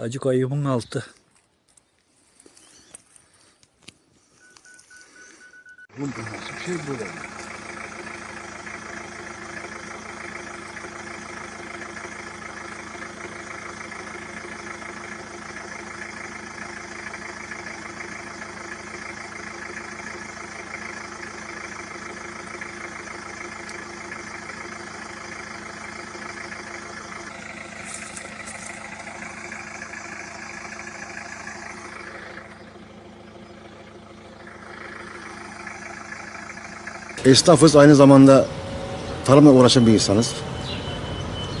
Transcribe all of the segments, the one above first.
Hacı kayyumun altı. Bu nasıl bir şey böyle? Esnafız aynı zamanda tarımla uğraşan bir insanız.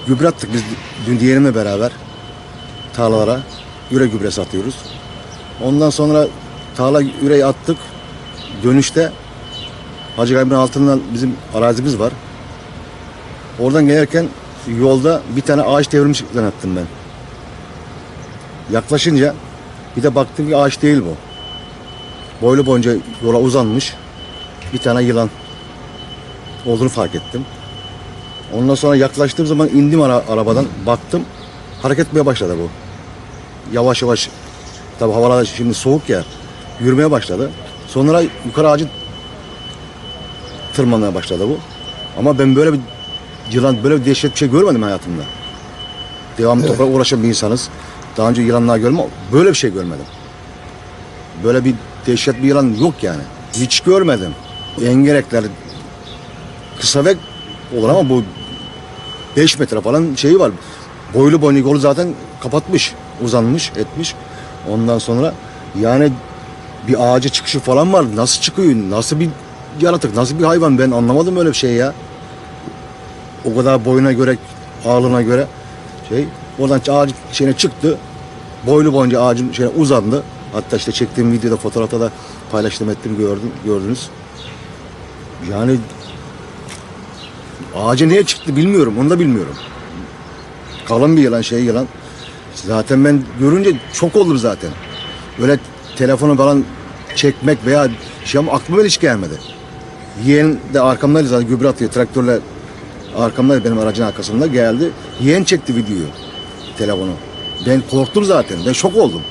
Gübre attık biz dün diğerimle beraber tarlalara. Üre gübre satıyoruz. Ondan sonra tarla üreyi attık. Dönüşte Hacı Gaybın altından bizim arazimiz var. Oradan gelirken yolda bir tane ağaç devrilmiş zannettim ben. Yaklaşınca bir de baktım ki ağaç değil bu. Boylu boyunca yola uzanmış bir tane yılan olduğunu fark ettim. Ondan sonra yaklaştığım zaman indim ara- arabadan baktım hareket etmeye başladı bu. Yavaş yavaş tabi havalar şimdi soğuk ya yürümeye başladı. Sonra yukarı ağacı tırmanmaya başladı bu. Ama ben böyle bir yılan böyle bir dehşet bir şey görmedim hayatımda. Devamlı toprak uğraşan bir insanız. Daha önce yılanlar görme böyle bir şey görmedim. Böyle bir dehşet bir yılan yok yani. Hiç görmedim. Engerekler kısa ve olur ama bu 5 metre falan şeyi var. Boylu boynu yolu zaten kapatmış, uzanmış, etmiş. Ondan sonra yani bir ağaca çıkışı falan var. Nasıl çıkıyor? Nasıl bir yaratık? Nasıl bir hayvan? Ben anlamadım öyle bir şey ya. O kadar boyuna göre, ağırlığına göre şey. Oradan ağacın şeyine çıktı. Boylu boyunca ağacın şeyine uzandı. Hatta işte çektiğim videoda, fotoğrafta da paylaştım ettim gördüm, gördünüz. Yani ağaca niye çıktı bilmiyorum. Onu da bilmiyorum. Kalın bir yılan, şey yılan. Zaten ben görünce çok oldum zaten. Böyle telefonu falan çekmek veya şey ama aklıma bile hiç gelmedi. Yeğen de arkamdaydı zaten gübre atıyor traktörle arkamdaydı benim aracın arkasında geldi. Yeğen çekti videoyu telefonu. Ben korktum zaten. Ben şok oldum.